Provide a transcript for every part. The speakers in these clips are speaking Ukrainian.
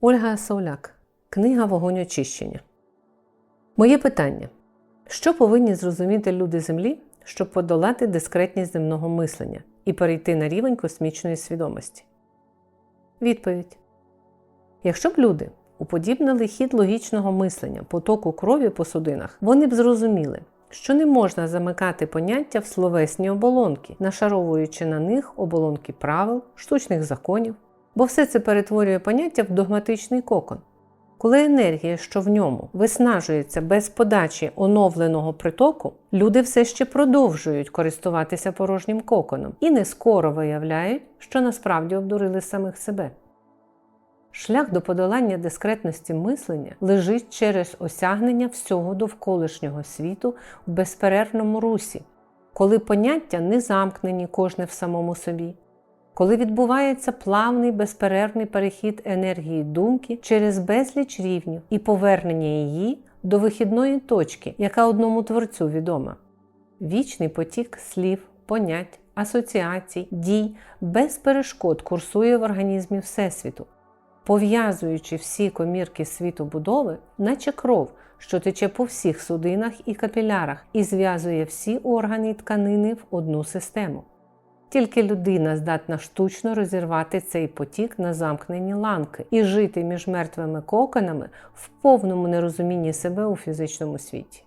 Ольга Сауляк. Книга Вогонь очищення. Моє питання: що повинні зрозуміти люди Землі, щоб подолати дискретність земного мислення і перейти на рівень космічної свідомості? Відповідь: Якщо б люди уподібнили хід логічного мислення потоку крові по судинах, вони б зрозуміли, що не можна замикати поняття в словесні оболонки, нашаровуючи на них оболонки правил, штучних законів, бо все це перетворює поняття в догматичний кокон. Коли енергія, що в ньому, виснажується без подачі оновленого притоку, люди все ще продовжують користуватися порожнім коконом і не скоро виявляють, що насправді обдурили самих себе. Шлях до подолання дискретності мислення лежить через осягнення всього довколишнього світу в безперервному русі, коли поняття не замкнені кожне в самому собі, коли відбувається плавний безперервний перехід енергії думки через безліч рівнів і повернення її до вихідної точки, яка одному творцю відома. Вічний потік слів, понять, асоціацій, дій без перешкод курсує в організмі Всесвіту пов'язуючи всі комірки світобудови, наче кров, що тече по всіх судинах і капілярах, і зв'язує всі органи і тканини в одну систему. Тільки людина здатна штучно розірвати цей потік на замкнені ланки і жити між мертвими коконами в повному нерозумінні себе у фізичному світі.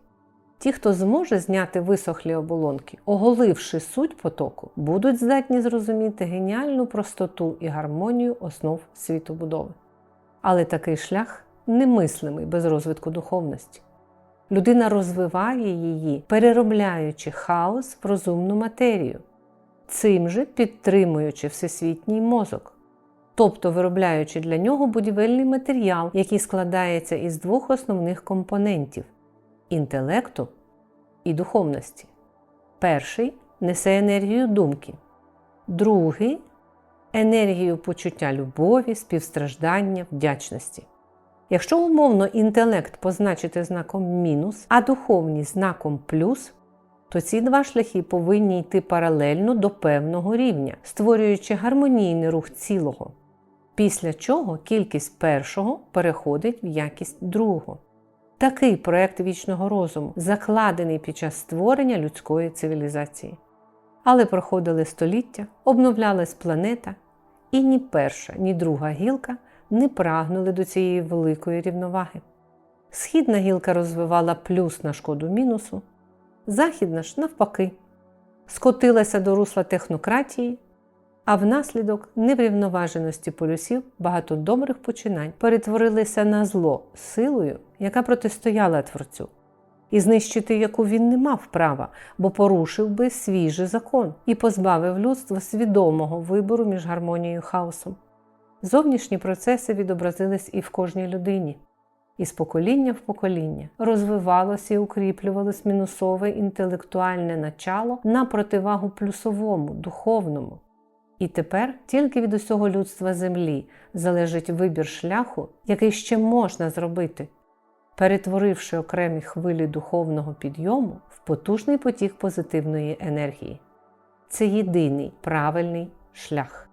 Ті, хто зможе зняти висохлі оболонки, оголивши суть потоку, будуть здатні зрозуміти геніальну простоту і гармонію основ світобудови. Але такий шлях немислимий без розвитку духовності. Людина розвиває її, переробляючи хаос в розумну матерію, цим же підтримуючи всесвітній мозок, тобто виробляючи для нього будівельний матеріал, який складається із двох основних компонентів інтелекту і духовності. Перший несе енергію думки, другий енергію почуття любові, співстраждання, вдячності. Якщо умовно інтелект позначити знаком мінус, а духовність знаком плюс, то ці два шляхи повинні йти паралельно до певного рівня, створюючи гармонійний рух цілого, після чого кількість першого переходить в якість другого. Такий проект вічного розуму, закладений під час створення людської цивілізації. Але проходили століття, обновлялась планета, і ні перша, ні друга гілка не прагнули до цієї великої рівноваги. Східна гілка розвивала плюс на шкоду мінусу, західна ж навпаки, скотилася до русла технократії, а внаслідок неврівноваженості полюсів багато добрих починань перетворилися на зло силою, яка протистояла Творцю, і знищити яку він не мав права, бо порушив би свіжий закон і позбавив людство свідомого вибору між гармонією і хаосом. Зовнішні процеси відобразились і в кожній людині. І з покоління в покоління розвивалося і укріплювалось мінусове інтелектуальне начало на противагу плюсовому, духовному. І тепер тільки від усього людства землі залежить вибір шляху, який ще можна зробити, перетворивши окремі хвилі духовного підйому в потужний потік позитивної енергії. Це єдиний правильний шлях.